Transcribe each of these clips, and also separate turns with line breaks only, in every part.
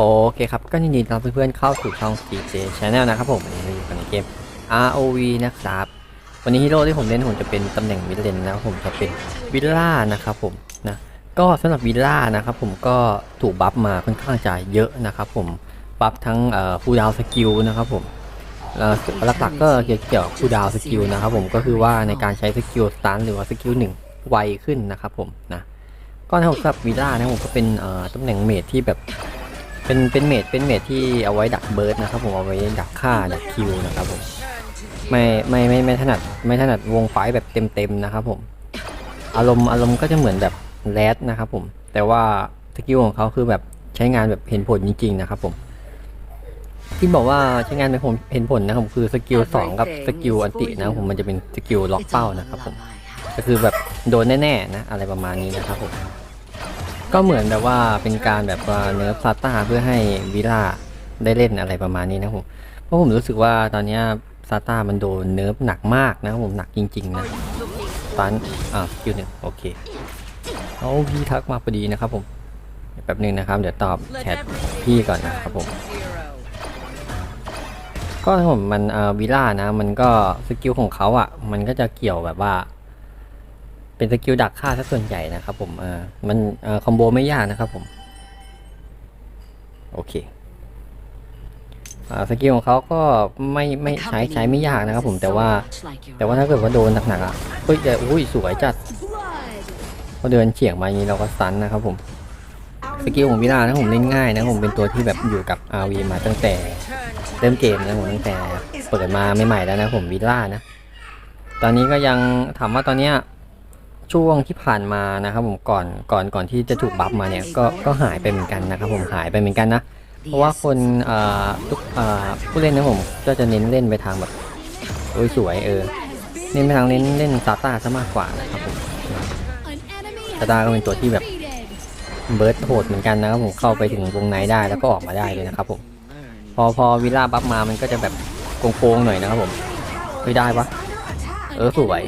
โอเคครับ ก็ยินดีต้อนรับเพื่อนๆเข้าสู่ช่อง CJ Channel นะครับผมวันนี้เราอยู่กันในเกม ROV นะครับ วันนี้ฮีโร่ที่ผมเล่นผมจะเป็นตำแหน่งวิลเลนนะครับผมจะเป็นวิลล่านะครับผมนะก็สำหรับวิลล่านะครับผมก็ถูกบัฟมาค่อนข้างจะเยอะนะครับผมบัฟทั้งเอ่อฟูดาวสกิลนะครับผมเอ่อหลักๆก็เกี่ยวกับฟูดาวสกิลนะครับผมก็คือว่าในการใช้สกิลสตันหรือว่าสกิลหนึ่งไวขึ้นนะครับผมนะก็สำหรับวิลล่านะผมก็เป็นตำแหน่งเมจที่แบบ เป็นเป็นเมดเป็นเมดที่เอาไว้ดักเบิร์ดนะครับผมเอาไว้ดักฆ่าดักคิวนะครับผมไม่ไม่ไม่ไม่ถนัดไม่ถนัดวงไฟแบบเต็มๆนะครับผมอารมณ์อารมณ์ก็จะเหมือนแบบแรดนะครับผมแต่ว่าสกิลของเขาคือแบบใช้งานแบบเห็นผลจริงๆนะครับผมที่บอกว่าใช้งานเป็นผลเห็นผลนะครับผมคือสกิลสองกับสกิลอันตินะผมมันจะเป็นสกิลล็อกเป้านะครับผมก็คือแบบโดนแน่ๆนะอะไรประมาณนี้นะครับผม ก็เหมือนแบบว่าเป็นการแบบว่าเนื้อซาต้าเพื่อให้วิล่าได้เล่นอะไรประมาณนี้นะผมเพราะผมรู้สึกว่าตอนเนี้ยซาต้ามันโดนเนิร์ฟหนักมากนะครับผมหนักจริง ๆ นะตันอ่าสกิลหนึ่งโอเคเอาพี่ทักมาพอดีนะครับผมแป๊บหนึงนะครับ เดี๋ยวตอบแชทพี่ก่อนนะครับผม ก็ครับผมมันเอ่อวิล่านะ มันก็สกิลของเขาอะ มันก็จะเกี่ยวแบบว่า เป็นสกิลดักฆ่าซะส่วนใหญ่นะครับผมเออมันเอ่อคอมโบไม่ยากนะครับผมโอเคอ่าสกิลของเขาก็ไม่ไม่ใช้ใช้ไม่ยากนะครับผมแต่ว่า แต่ว่าถ้าเกิดว่าโดนหนักๆอะเฮ้ยแต่อุ้ยสวยจัดพอเดินเฉียงมาอย่างนี้เราก็สันนะครับผมสกิลของวิลานะผมเล่นง่ายนะผมเป็นตัวที่แบบอยู่กับ RV มาตั้งแต่เริ่มเกมนะผมตั้งแต่เปิดมาใหม่ๆแล้วนะผมวิลล่านะ ตอนนี้ก็ยังถามว่าตอนเนี้ย ช่วงที่ผ่านมานะครับผมก่อนก่อนก่อนที่จะถูกบัฟมาเนี่ยก็ก็หายไปเหมือนกันนะครับผมหายไปเหมือนกันนะเพราะว่าคนเอ่อทุกเอ่อผู้เล่นนะผมก็จะเน้นเล่นไปทางแบบโอ้ยสวยเออเน้นไปทางเล่นเล่นซาต้าซะมากกว่านะครับผมซาต้าก็เป็นตัวที่แบบเบิร์ดโหดเหมือนกันนะครับผมเข้าไปถึงวงในได้แล้วก็ออกมาได้เลยนะครับผมพอพอวิลล่าบัฟมามันก็จะแบบโกงๆหน่อยนะครับผมไม่ได้ปะเออสวย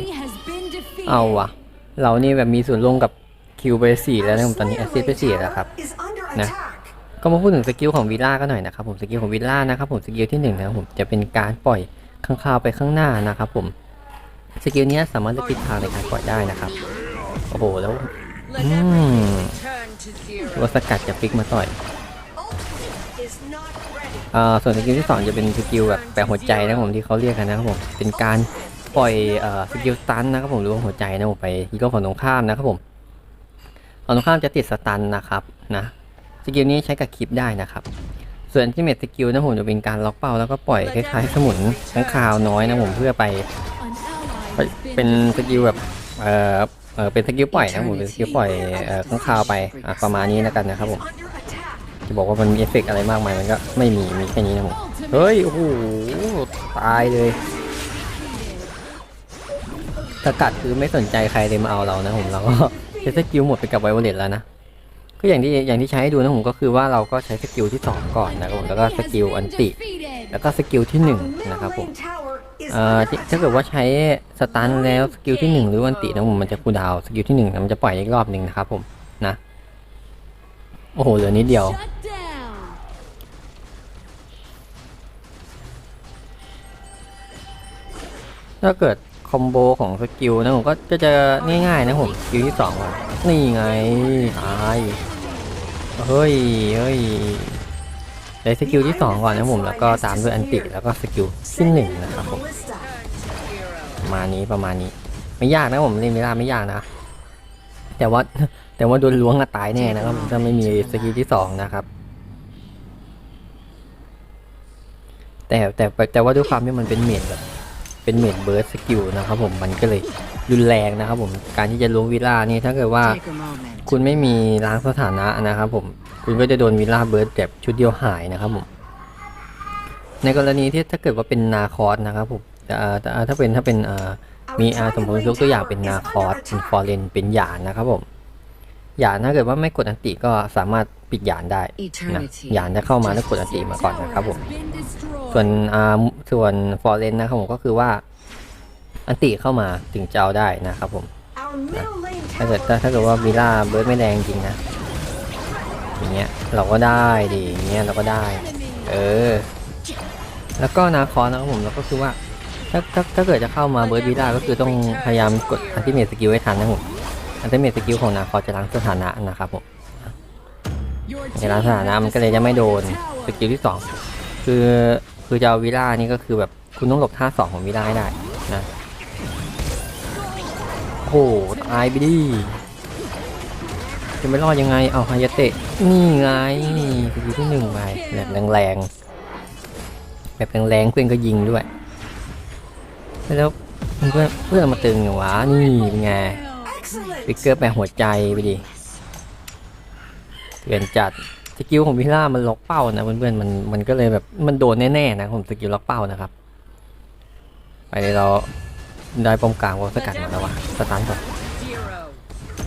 เอาวะ เรานี่แบบมีส่วนร่วมกับคิวไปสี่แล้วนะผมตอนนี้แอสซิสไปสี่แล้วครับนะก็มาพูดถึงสกิลของวิลล่าก็หน่อยนะครับผมสกิลของวิลล่านะครับผมสกิลที่หนึ่งนะครับผมจะเป็นการปล่อยข้างคาวไปข้างหน้านะครับผมสกิลเนี้ยสามารถเลือกทิศทางในการปล่อยได้นะครับโอ้โหแล้วอืมตัวสกัดจะฟิกมาต่อยอ่าส่วนสกิลที่สองจะเป็นสกิลแบบแปะหัวใจนะครับผมที่เขาเรียกกันนะครับผมเป็นการ ปล่อยสกิลสตันนะครับผมหรือว่าหัวใจนะผมไปฮีโร่ฝั่งตรงข้ามนะครับผมฝั่งตรงข้ามจะติดสตันนะครับนะสกิลนี้ใช้กับคลิปได้นะครับ ส่วนที่เมทสกิลนะผมจะเป็นการล็อกเป้าแล้วก็ปล่อยคล้ายๆ สมุนข้งคาวน้อยนะผมเพื่อไปเป็นสกิลแบบเออเออเป็นสกิลปล่อยนะผมเป็นสกิลปล่อยข้างคาวไปประมาณนี้แล้วกันนะครับผมจะบอกว่ามันมีเอฟเฟกต์อะไรมากมายมันก็ไม่มีมีแค่นี้นะผมเฮ้ยโอ้โหตายเลย สกัดคือไม่สนใจใครเลยมาเอาเรานะผมเราก็ใช้สกิลหมดไปกับไวโอเลตแล้วนะก็อย่างที่อย่างที่ใช้ให้ดูนะผมก็คือว่าเราก็ใช้สกิลที่สองก่อนนะครับผมแล้วก็สกิลอันติ แล้วก็สกิลที่หนึ่งนะครับผมเอ่อถ้าเกิดว่าใช้สตันแล้วสกิลที่หนึ่งหรือวันตินะผมมันจะคูดาวสกิลที่หนึ่งมันจะปล่อยอีกรอบหนึ่งนะครับผมนะโอ้โหเหลือนิดเดียวถ้าเกิด คอมโบของสกิลนะผมก็จะง่ายๆนะผมสกิลที่สองก่อนนี่ไงตายเฮ้ยเฮ้ยได้สกิลที่สองก่อนนะผมแล้วก็ตามด้วยอันติแล้วก็สกิลที่หนึ่งนะครับผมประมาณนี้ประมาณนี้ ไม่ยากนะผมเล่นเวลาไม่ยากนะ แต่ว่าแต่ว่าโดนล้วงอะตายแน่นะครับถ้าไม่มีสกิลที่สองนะครับแต่แต่แต่ว่าด้วยความที่มันเป็นเมดแบบ เป็นเมดเบิร์ดสกิลนะครับผมมันก็เลยรุนแรงนะครับผมการที่จะล้วงวิลล่านี่ถ้าเกิดว่าคุณไม่มีล้างสถานะนะครับผมคุณก็จะโดนวิลล่าเบิร์ดแบบชุดเดียวหายนะครับผมในกรณีที่ถ้าเกิดว่าเป็นนาคอสนะครับผมแต่เอ่อแต่เอ่อถ้าเป็นถ้าเป็นเอ่อมีอาสมมติยกตัวอย่างเป็นนาคอสเป็นฟอร์เรนเป็นหยานนะครับผม หยานถ้าเกิดว่าไม่กดอันติก็สามารถปิดหยานได้นะหยานจะเข้ามาแล้วกดอันติมาก่อนนะครับผม ส่วนอ่าส่วนฟอร์เรนนะครับผมก็คือว่า อันติเข้ามาถึงจะเอาได้นะครับผมถ้าเกิดถ้าถ้าเกิดว่าวิลล่าเบิร์ดไม่แรงจริงนะอย่างเงี้ยเราก็ได้ดิอย่างเงี้ยเราก็ได้ เออ แล้วก็นาคอนนะครับผมแล้วก็คือว่าถ้าถ้าถ้าเกิดจะเข้ามาเบิร์ดวีล่าก็คือต้องพยายามกดอันติเมทสกิลให้ทันนะครับผม อันติเมทสกิลของนาคอจะล้างสถานะนะครับผมจะล้างสถานะมันก็เลยจะไม่โดนสกิลที่สองคือคือจะเอาวีล่านี่ก็คือแบบคุณต้องหลบท่าสองของวีล่าให้ได้นะโอ้โหตายไปดิจะไม่รอดยังไง เอาฮายาเตะ นี่ไงสกิลที่หนึ่งไปแบบแรงๆแบบแรงๆเพื่อนก็ยิงด้วย แล้วเพื่อนเพื่อนมาตึงอยู่วะนี่เป็นไง ฟิกเกอร์แปะหัวใจไปดิเถื่อนจัดสกิลของพิล่ามันล็อกเป้านะเพื่อนๆมันมันก็เลยแบบมันโดนแน่ๆนะผมสกิลล็อกเป้านะครับ ไปเลยเราได้ปมกลางวอลสกัดมาแล้ววะสตันก่อน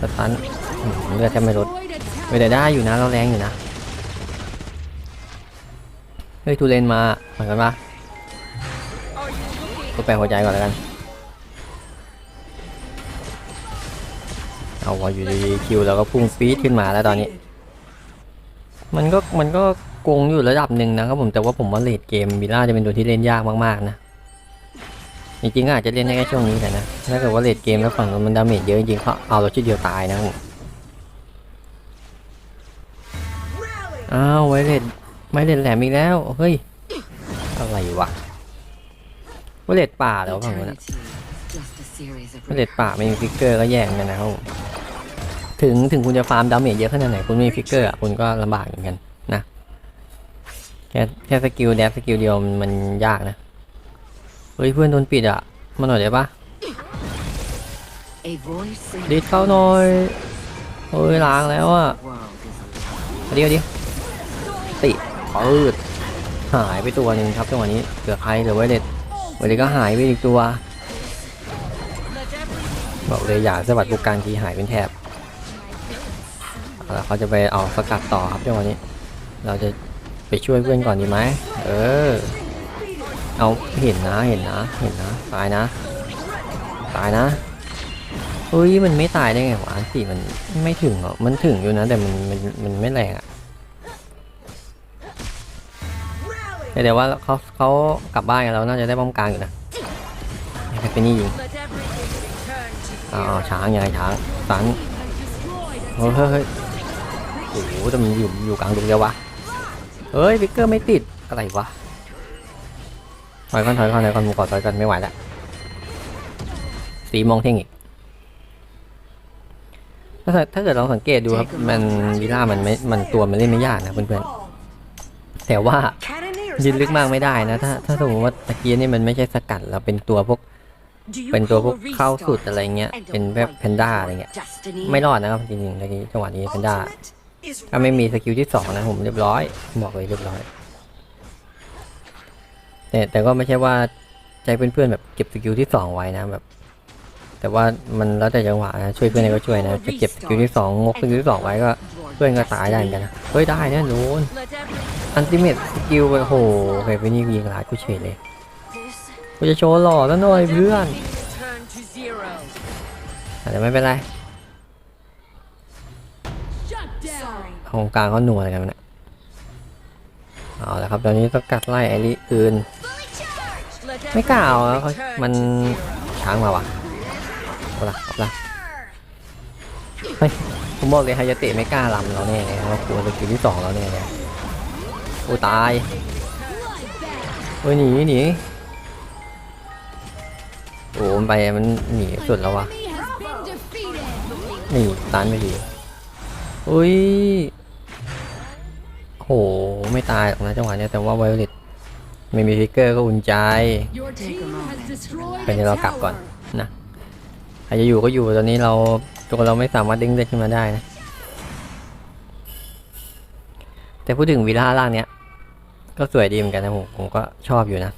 สตันเลือดแทบไม่ลดไม่ได้ได้อยู่นะเราแรงอยู่นะเฮ้ยทูเลนมาเหมือนกันปะก็แปลหัวใจก่อนแล้วกัน เอาวะอยู่ดีๆคิวแล้วก็พุ่งปี๊ดขึ้นมาแล้วตอนนี้ มันก็มันก็โกงอยู่ระดับหนึ่งนะครับผมแต่ว่าผมว่าเลดเกมวิล่าจะเป็นตัวที่เล่นยากมากๆนะจริงๆอาจจะเล่นได้แค่ช่วงนี้แต่นะถ้าเกิดว่าเลดเกมแล้วฝั่งนู้นมันดาเมจเยอะจริงเขาเอาเราชุดเดียวตายนะผมอ้าวไวเลดไม่เลดแหลมอีกแล้วเฮ้ยอะไรวะวเลตป่าแล้วฝั่งนู้นอะ
Just a series of
วเลตป่าไม่มีฟิกเกอร์ก็แย่งกันนะครับ ถึงถึงคุณจะฟาร์มดาเมจเยอะขนาดไหนคุณไม่มีฟิกเกอร์อะคุณก็ลำบากเหมือนกันนะ แค่แค่สกิลแดฟสกิลเดียวมันยากนะ เฮ้ยเพื่อนโดนปิดอะ มาหน่อยได้ปะดิดเข้าหน่อยเฮ้ยล้างแล้วอะ
the world is
เดี๋ยวดิติปืดหายไปตัวหนึ่งครับจังหวะนี้เหลือใครเหลือไวเลตไวเลตก็หายไปอีกตัว บอกเลยอย่าสวัสดบุกการทีหายเป็นแถบ เอาละเขาจะไปเอาสกัดต่อครับจังหวะนี้ เราจะไปช่วยเพื่อนก่อนดีไหมเออ เอาเห็นนะเห็นนะเห็นนะตายนะ ตายนะเฮ้ยมันไม่ตายได้ไงวะสี่มันไม่ถึงหรอกมันถึงอยู่นะ แต่มันมันมันไม่แรงอะแต่เดี๋ยวว่าเขาเขากลับบ้านกันแล้วน่าจะได้ป้อมกลางอยู่นะไอ้เป็นนี่ยิงอ้าวช้างยังไงช้างสันเฮ้ย โอ้โหแต่มันอยู่อยู่กลางดงเดียววะเฮ้ยวิกเกอร์ไม่ติดอะไรวะถอยก่อนถอยก่อนถอยก่อนมูกอดถอยก่อนไม่ไหวละสีมองเท่งอีกถ้าถ้าเกิดเราสังเกตดูครับมันวิล่ามันไม่มันตัวมันเล่นไม่ยากนะเพื่อนๆแต่ว่ายืนลึกมากไม่ได้นะถ้าถ้าสมมติว่าตะกี้นี่มันไม่ใช่สกัดแล้วเป็นตัวพวกเป็นตัวพวกเข้าสุดอะไรเงี้ยเป็นแบบแพนด้าอะไรเงี้ยไม่รอดนะครับจริงๆตะกี้จังหวะนี้แพนด้า ถ้าไม่มีสกิลที่สองนะผมเรียบร้อยบอกเลยเรียบร้อย แต่แต่ก็ไม่ใช่ว่าใจเพื่อนๆแบบเก็บสกิลที่สองไว้นะแบบ แต่ว่ามันแล้วแต่จังหวะนะช่วยเพื่อนก็ช่วยนะจะเก็บสกิลที่สองงกสกิลที่สองไว้ก็เพื่อนก็ตายได้เหมือนกันนะเฮ้ยได้แน่นอนอันติเมตสกิลไปโหใครไปนี่ยิงหลายกูเฉยเลยกูจะโชว์หล่อแล้วหน่อยเพื่อนแต่ไม่เป็นไร ของกลางเขาหนัวอะไรกันนะเอาละครับตอนนี้ต้องกัดไล่ไอริคืนไม่กล้าเอาแล้วเขามันช้างมาวะเอาละเอาละเฮ้ยผมบอกเลยฮายาเตะไม่กล้าลำเราแน่เลยเรากลัวสกิลที่สองเราแน่เลยโอ้ตายโอ้ยหนีหนีโอ้มันไปมันหนีสุดแล้ววะนี่ตันไม่ดีอุ้ย โห ไม่ตายหรอกนะจังหวะนี้แต่ว่าไวโอเลตไม่มีฟิกเกอร์ก็อุ่นใจ
เป็นเรากลับก่อน
นะใครจะอยู่ก็อยู่ตอนนี้เราตัวเราไม่สามารถดึงได้ขึ้นมาได้นะแต่พูดถึงวิลล่าล่างเนี้ย ก็สวยดีเหมือนกันนะผมผมก็ชอบอยู่นะ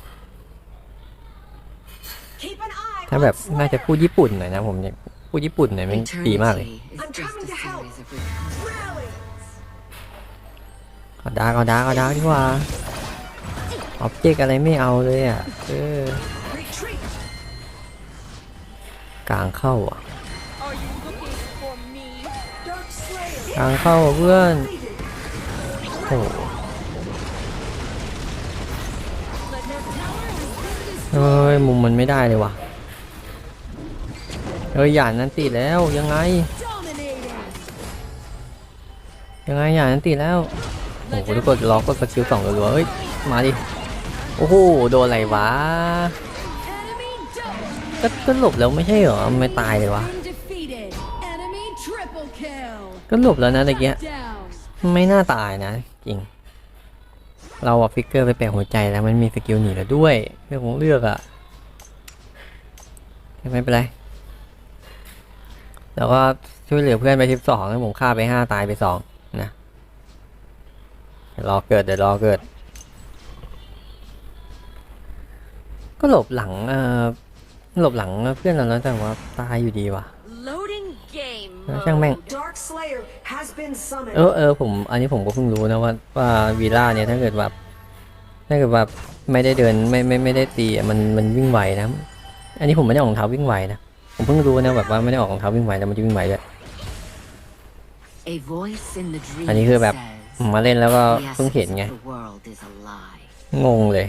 ถ้าแบบน่าจะพูดญี่ปุ่นหน่อยนะผมเนี่ยพูดญี่ปุ่นหน่อยมันดีมากเลย เอาดาร์กเอาดาร์กเอาดาร์กดีกว่าออบเจกอะไรไม่เอาเลยอะเออกลางเข้าอะกลางเข้าเพื่อนโอ้เฮ้ยมุมมันไม่ได้เลยว่ะเฮ้ยหยานนั้นติดแล้วยังไง ยังไงหยานนั้นติดแล้ว โอ้โหทุกคนล็อกก็สกิลสองรัวๆเฮ้ย มาดิ โอ้โห โดนอะไรวะ ก็ก็หลบแล้วไม่ใช่เหรอ ไม่ตายเลยวะ ก็หลบแล้วนะตะเกียไม่น่าตายนะ จริง เราอะฟิกเกอร์ไปแปะหัวใจแล้วมันมีสกิลหนีแล้วด้วยเรื่องของเลือกอะไม่เป็นไร แล้วก็ช่วยเหลือเพื่อนไปสิบสองผมฆ่าไปห้าตายไปสอง รอเกิดเดี๋ยวรอเกิด ก็หลบหลังเอ่อหลบหลังเพื่อนเราแล้วแต่ว่าตายอยู่ดีว่ะ
Loading game
แล้วช่างแม่ง
Dark Slayer has been summoned.
เออเออผมอันนี้ผมก็เพิ่งรู้นะว่าว่าวีล่าเนี่ยถ้าเกิดแบบถ้าเกิดแบบไม่ได้เดินไม่ไม่ไม่ได้ตีอะมันมันวิ่งไหวนะ อันนี้ผมไม่ได้ออกรองเท้าวิ่งไหวนะผมเพิ่งรู้นะแบบว่าไม่ได้ออกรองเท้าวิ่งไหวแต่มันจะวิ่งไหวด้วย
A voice in the dream
อันนี้คือแบบ
says,
มาเล่นแล้วก็เพิ่งเห็นไง งงเลย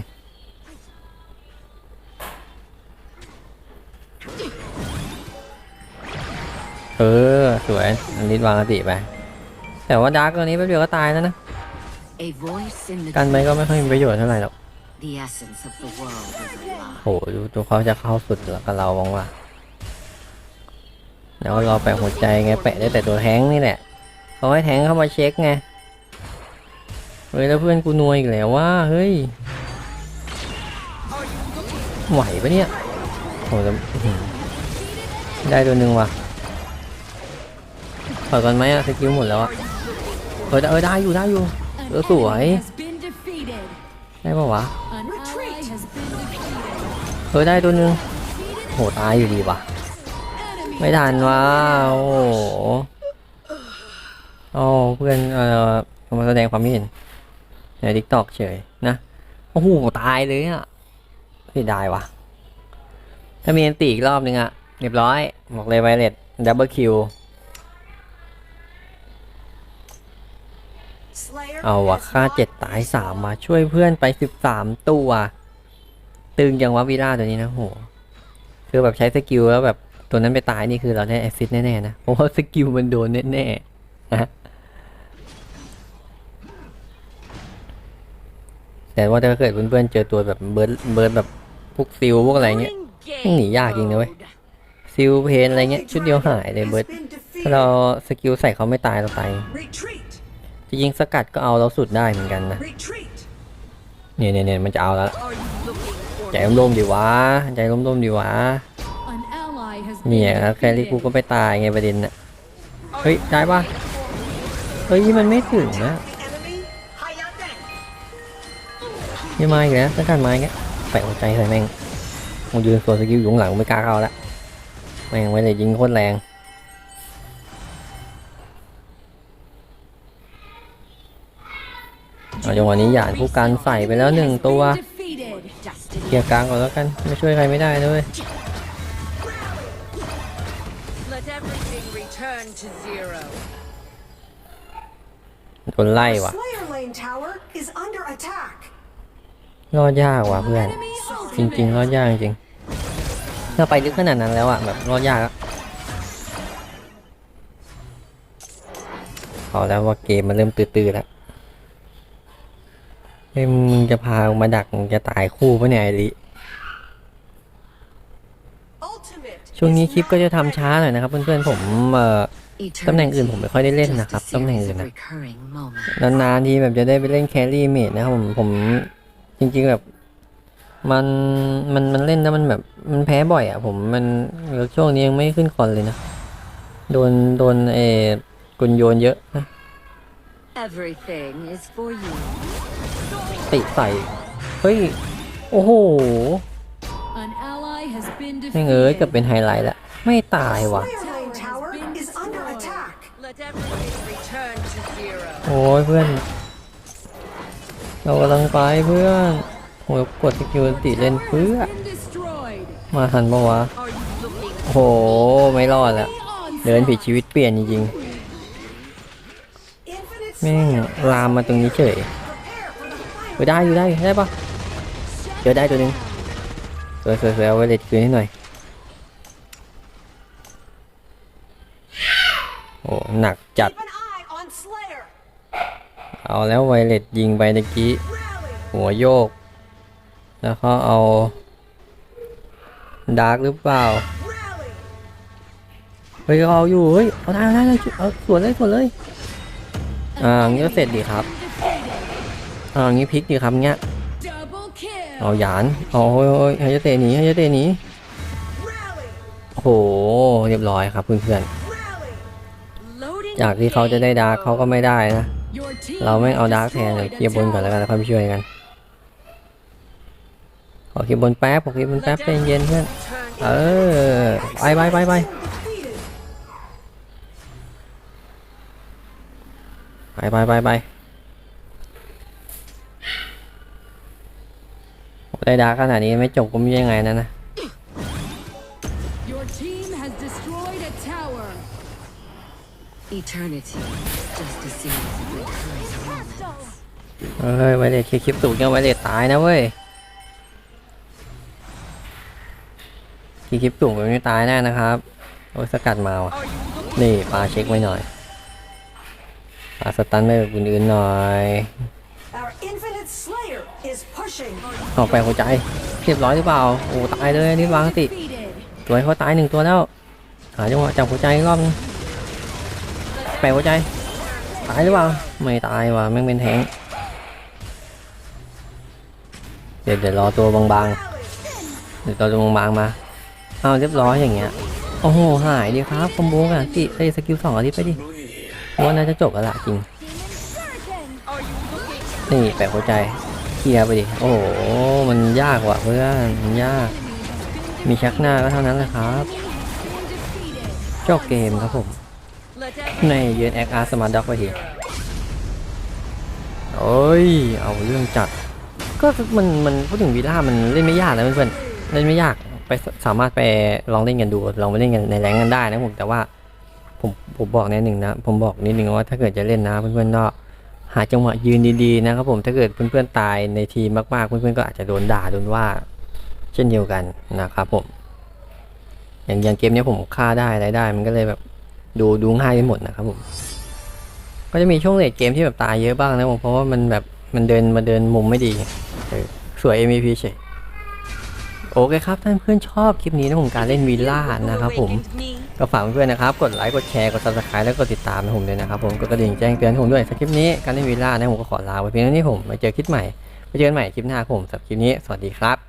เออ สวย อันนี้วางอติไป แต่ว่าดาร์กตัวนี้แป๊บเดียวก็ตายแล้วนะ กันไปก็ไม่ค่อยมีประโยชน์เท่าไหร่หรอกโหดูตัวเขาจะเข้าสุดแล้วกับเราบ้างว่าแล้วเราแปะหัวใจไงแปะได้แต่ตัวแท้งนี่แหละเขาให้แท้งเข้ามาเช็คไง เฮ้ยแล้วเพื่อนกูนวยอีกแล้วว่าเฮ้ยไหวปะเนี่ยโหแต่อื้อหือได้ตัวหนึ่งว่ะถอยก่อนไหมอะสกิลหมดแล้วอะเออเออได้อยู่ได้อยู่
An
Ơ, tuổi.
enemy has been defeated.
ได้ปะวะเออได้ตัวหนึ่งโหตายอยู่ดีว่ะไม่ทันว่ะโอ้โหโอ้เพื่อนเออมาแสดงความเห็น ในทิกตอกเฉยนะ โอ้โห ตายเลยอะเสียดายว่ะ ถ้ามีอันตีอีกรอบนึงอะเรียบร้อย บอกเลยไวเลตดับเบิลคิว เอาว่ะค่าเจ็ดตายสามมาช่วยเพื่อนไปสิบสามตัว ตึงย่างวะวีล่าตัวนี้นะโห คือแบบใช้สกิลแล้วแบบตัวนั้นไปตายนี่คือเราได้แอซิสต์แน่ๆนะ เพราะว่าสกิลมันโดนแน่ๆนะ แต่ว่าถ้าเกิดเพื่อนๆเจอตัวแบบเบิร์ดเบิร์ดแบบพวกซิลพวกอะไรเงี้ย
Loading
หนียากจริงนะเว้ย
mode.
ซิลเพนอะไรเงี้ยชุดเดียวหายเลยเบิร์ด
has been defeated.
ถ้าเราสกิลใส่เขาไม่ตายเราตาย
Retreat.
จะยิงสกัดก็เอาเราสุดได้เหมือนกันนะ
Retreat.
เนี่ยเนี่ยเนี่ยมันจะเอาแล้ว
Are you looking for
ใจร่มๆดีวะใจร่มๆดีวะ
An ally has
เนี่ย
been
แครี่กู
defeated.
ก็ไปตายไงประเด็นน่ะเฮ้ยได้ปะเฮ้ยมันไม่ถึงนะ ยังมาอีกแล้วต้องการมาอีกแล้วแปะหัวใจใส่แม่งมึงยืนตัวสกิลอยู่หลังไม่กล้าเข้าละแม่งไว้เลยยิงโคตรแรงเอาจังหวะนี้หยาดผู้การใส่ไปแล้วหนึ่งตัวเคลียร์กลางก่อนแล้วกันไม่ช่วยใครไม่ได้เลยโดนไล่ว่ะ รอดยากว่ะเพื่อน จริงๆรอดยากจริงถ้าไปลึกขนาดนั้นแล้วอะแบบรอดยากพอแล้วว่าเกมมันเริ่มตื้อๆแล้วเฮ้ยมึงจะพามาดักมึงจะตายคู่ปะเนี่ยไอริช่วงนี้คลิปก็จะทำช้าหน่อยนะครับเพื่อนๆผมเอ่อตำแหน่งอื่นผมไม่ค่อยได้เล่นนะครับตำแหน่งอื่นนะนานๆทีแบบจะได้ไปเล่นแครี่เมดนะครับผมผม จริงๆแบบมันมันมันเล่นแล้วมันแบบมันแพ้บ่อยอะผมมันแล้วช่วงนี้ยังไม่ขึ้นคอนเลยนะ โดนโดนเออกุนโยนเยอะนะ
Everything is for you.
ติใส่เฮ้ย โอ้โห
An ally has been
แม่งเอ้ยเกับ
defeated.
เป็นไฮไลท์ละ ไม่ตายว่ะ
Slayer lane tower is under attack.
Let everything return to zero.
โอ้ยเพื่อน เรากำลังไปเพื่อนโหกดสกิลติเล่นเพื่อ มาทันปะวะโอ้โหไม่รอดแล้วเดินผิดชีวิตเปลี่ยนจริง
Infinite
แม่งลามมาตรงนี้เฉยๆจะได้อยู่ได้อยู่ได้ปะเจอได้ตัวนึงสวยสวยสวยเอาไว้เลยคืนให้หน่อยโอ้หนักจัด เอาแล้วไวเลตยิงไปตะกี้ หัวโยก แล้วก็เอาดาร์กหรือเปล่า
Rally.
เฮ้ยเอาอยู่ เฮ้ย เอาได้เอาได้เลยเอาสวนเลยสวนเลย อ่างี้ก็เสร็จดีครับ อ่างี้พลิกดีครับเงี้ย เอาหยานเอาโอ้ยโอ้ยให้ยเตะหนีให้ยเตะหนีโอ้โห เรียบร้อยครับเพื่อนๆ จากที่เขาจะได้ดาร์กเขาก็ไม่ได้นะ เราไม่เอาดาร์กแทนเลยเคลียร์บนก่อนแล้วกันแล้วค่อยไปช่วยกันขอเคลียร์บนแป๊บขอเคลียร์บนแป๊บใจเย็นๆเพื่อนเออไปไปไปไปไปไปไปไปได้ดาร์กขนาดนี้ไม่จบก็ไม่ยังไงนะนะ
Your team has destroyed a tower.
Eternity. Just a series
เฮ้ยไวเลสเคลียร์คลิปสูงยังไวเลสตายนะเว้ยเคลียร์คลิปสูงมันไม่ตายแน่นะครับโอ้ยสกัดมาว่ะ
Are you looking
นี่ปลาเช็คไว้หน่อยปลาสตันเนอร์อื่นๆหน่อย
Our infinite Slayer is pushing.
ออกไปหัวใจเรียบร้อยหรือเปล่าโอ้ตายเลยนี่วางติ
Defeated.
ตัวเขาตายหนึ่งตัวแล้วหาจังหวะจับหัวใจอีกรอบนึงแปะหัวใจตายหรือเปล่าไม่ตายว่ะแม่งเป็นแทง เดี๋ยวเดี๋ยวรอตัวบางๆ เดี๋ยวตัวบางๆมาเอาเรียบร้อยอย่างเงี้ย โอ้โห หายดีครับคอมโบกันติไอ้สกิลสองอาทิตย์ไปดิว่าน่าจะจบแล้วล่ะจริง นี่แปะหัวใจเคลียไปดิ โอ้โห มันยากว่ะเพื่อน มันยาก มีชักหน้าก็เท่านั้นแหละครับจบเกมครับผม ในยืนแอคอาร์สมาร์ด็อกไปทีโอ้ย เอาเรื่องจัด ก็มันมันพูดถึงวีล่ามันเล่นไม่ยากนะเพื่อนๆเล่นไม่ยากไปสามารถไปลองเล่นกันดูลองไปเล่นกันในแรงกันได้นะผมแต่ว่าผมผมบอกแน่หนึ่งนะผมบอกนิดหนึ่งว่าถ้าเกิดจะเล่นนะเพื่อนๆก็หาจังหวะยืนดีๆนะครับผมถ้าเกิดเพื่อนๆตายในทีมมากๆเพื่อนๆก็อาจจะโดนด่าโดนว่า เช่นเดียวกันนะครับผมอย่างอย่างเกมนี้ผมฆ่าได้อะไรได้ มันก็เลยแบบดูดูง่ายไปหมดนะครับผมก็จะมีช่วงเลทเกมที่แบบตายเยอะบ้างนะผมเพราะว่ามันแบบมันเดินมาเดินมุมไม่ดี สวย MVP เฉยโอเคครับท่านเพื่อนชอบคลิปนี้นะผมการเล่นวิลล่านะครับผมก็ฝากเพื่อนนะครับ กดไลค์กดแชร์กด subscribe แล้วก็ติดตามให้ผมด้วยนะครับผมกดกระดิ่งแจ้งเตือนให้ผมด้วยสำหรับคลิปนี้การเล่นวิลล่านะผมก็ขอลาไปเพียงเท่านี้ผมไปเจอคลิปใหม่ไปเจอกันใหม่คลิปหน้าผมสำหรับคลิปนี้สวัสดีครับ